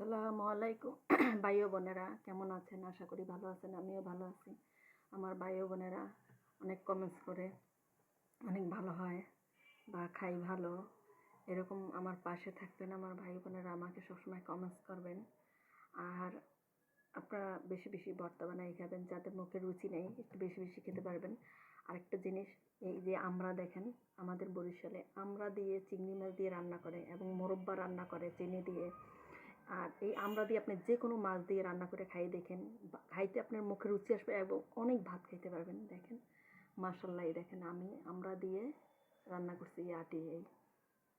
আসসালামু আলাইকুম। ও বোনেরা, কেমন আছেন? আশা করি ভালো আছেন, আমিও ভালো আছি। আমার ও বোনেরা অনেক কমেন্টস করে, অনেক ভালো হয়, বা খাই ভালো। এরকম আমার পাশে থাকবেন আমার ভাই বোনেরা, আমাকে সবসময় কমেন্টস করবেন। আর আপনারা বেশি বেশি ভর্তা বানাই খাবেন যাদের মুখে রুচি নেই, একটু বেশি বেশি খেতে পারবেন। আরেকটা জিনিস, এই যে আমরা দেখেন, আমাদের বরিশালে আমরা দিয়ে চিংড়ি মাছ দিয়ে রান্না করে এবং মোরব্বা রান্না করে, চিনি দিয়ে। আর এই আমরা দিয়ে আপনি যে কোনো মাছ দিয়ে রান্না করে খাই দেখেন খাইতে আপনার মুখে রুচি আসবে এবং অনেক ভাত খাইতে পারবেন দেখেন। মার্শাল্লাহ এই দেখেন আমি, আমরা দিয়ে রান্না করছি এই আটি এই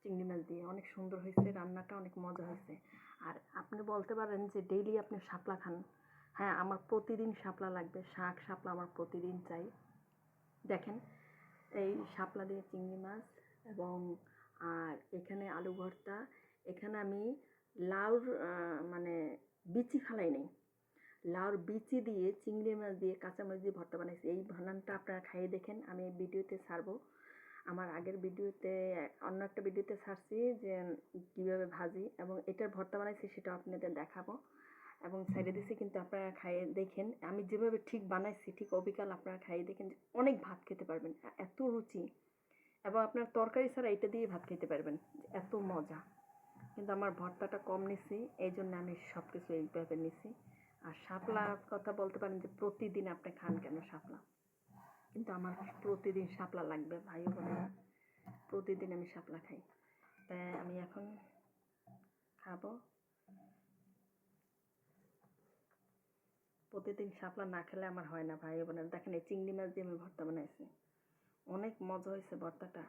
চিংড়ি মাছ দিয়ে। অনেক সুন্দর হয়েছে, রান্নাটা অনেক মজা হয়েছে। আর আপনি বলতে পারেন যে ডেইলি আপনি শাপলা খান। হ্যাঁ আমার প্রতিদিন শাপলা লাগবে, শাক শাপলা আমার প্রতিদিন চাই। দেখেন, এই শাপলা দিয়ে চিংড়ি মাছ এবং আর এখানে আলু ভর্তা, এখানে আমি লাউর মানে বিচি ফালাই নেই। লাউর বিচি দিয়ে চিংড়ি মাছ দিয়ে কাঁচা মাছ দিয়ে ভর্তা বানাইছি। এই বানানটা আপনারা খাইয়ে দেখেন, আমি ভিডিওতে ছাড়বো। আমার আগের ভিডিওতে, অন্য একটা ভিডিওতে ছাড়ছি যে কীভাবে ভাজি এবং এটার ভর্তা বানাইছি সেটা আপনাদের দেখাবো। এবং সাইডে দিছি, কিন্তু আপনারা খাইয়ে দেখেন। আমি যেভাবে ঠিক বানাইছি, ঠিক অবিকাল আপনারা খাইয়ে দেখেন অনেক ভাত খেতে পারবেন, এত রুচি। এবং আপনার তরকারি ছাড়া এটা দিয়ে ভাত খেতে পারবেন, এত মজা। কিন্তু আমার ভর্তাটা কম নিছি এই জন্য আমি সব কিছু এইভাবে নিছি। আর শাপলার কথা বলতে পারেন যে প্রতিদিন আপনি খান কেন শাপলা? কিন্তু আমার প্রতিদিন শাপলা লাগবে, ভাই বোনেরা। প্রতিদিন আমি শাপলা খাই। তাই আমি এখন খাব। প্রতিদিন শাপলা না খেলে আমার হয় না, ভাই বোনেরা। দেখেন এই চিংড়ি মাছ দিয়ে আমি ভর্তা বানাইছি। অনেক মজা হয়েছে ভর্তাটা।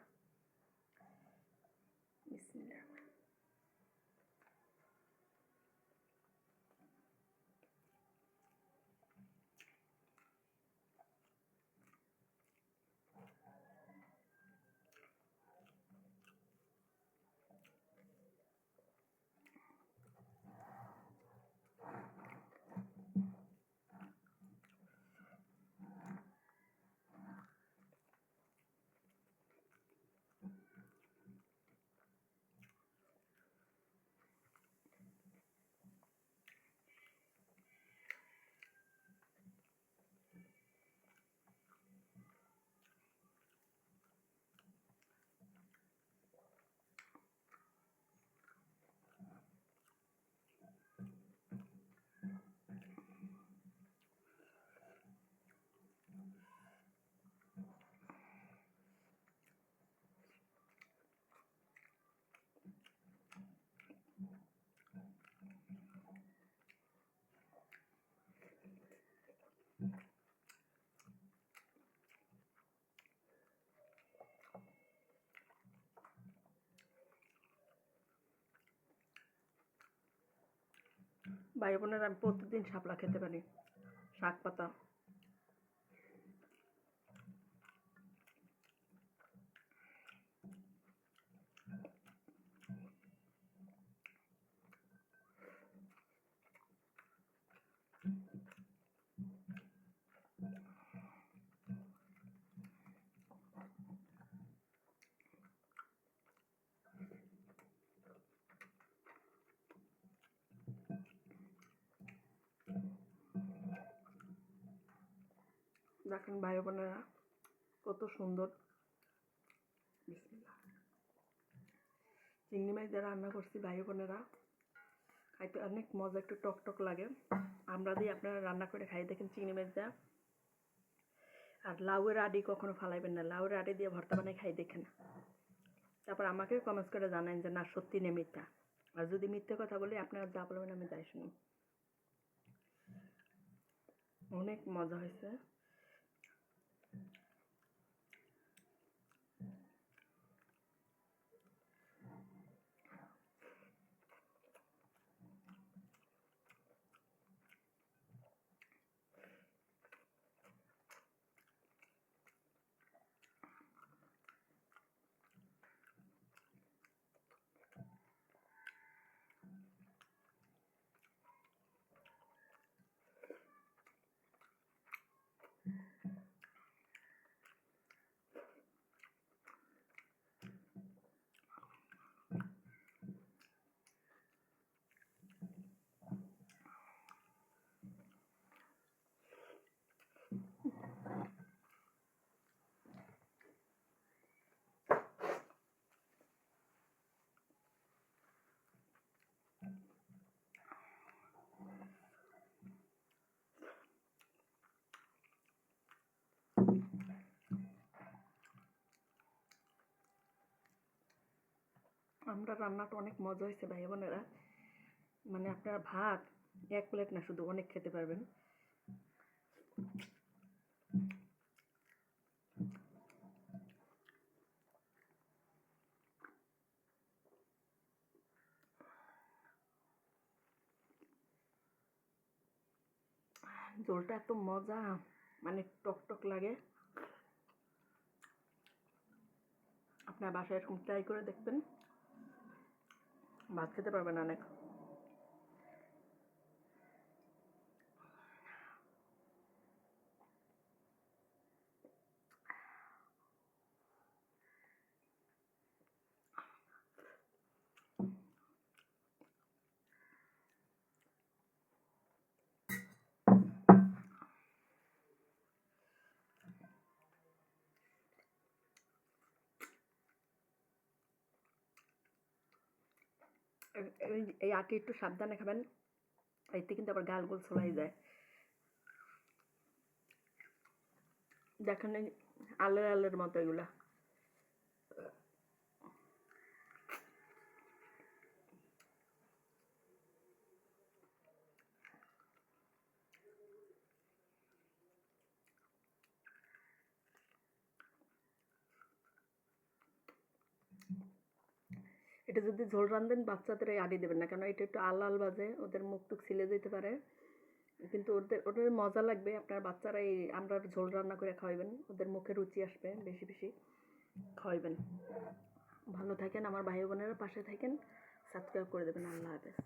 ভাই বোনেরা আমি প্রতিদিন শাপলা খেতে পারি। শাক পাতা। দেখেন ভাই বোনেরা, কত সুন্দর। চিংড়ি মাছ দিয়ে রান্না করছি ভাই বোনেরা। খাইতে অনেক মজা, একটু টক টক লাগে। আমরা দিয়ে আপনারা রান্না করে খাই, দেখেন চিংড়ি মাছ দেওয়া আর লাউয়ের আডি কখনো ফালাইবেন না, লাউয়ের আডি দিয়ে ভর্তা বানাই খাই, দেখেন। তারপর আমাকে কমেন্টস করে জানান যে, না, সত্যি নেই মিথ্যা। আর যদি মিথ্যে কথা বলি, আপনারা যা বলবেন আমি তাই শুনি অনেক মজা হয়েছে। আমরা রান্নাটা অনেক মজা হয়েছে ভাই বোনেরা। মানে আপনার ভাত, এক প্লেট না, শুধু অনেক খেতে পারবেন। ঝোলটা এত মজা মানে টক টক লাগে। আপনার বাসায় এরকম ট্রাই করে দেখবেন। ভাত খেতে পারবেন অনেক এই- আটি একটু সাবধানে খাবেন এতে কিন্তু আবার গাল গোল ছড়াই যায়। দেখেন আলের আলের মতো এগুলা। এটা যদি ঝোল রান্ধেন বাচ্চাদের এই আডি দেবেন না। কেন এটা একটু আল আল বাজে, ওদের মুখ টুক ছিলে যেতে পারে। কিন্তু ওদের ওদের মজা লাগবে। আপনার বাচ্চারা এই আমরা ঝোল রান্না করে খাওয়াবেন ওদের মুখে রুচি আসবে বেশি বেশি খাওয়াবেন ভালো থাকেন, আমার ভাই বোনেরা পাশে থাকেন। সাবস্ক্রাইব করে দেবেন। আল্লাহ হাফেজ।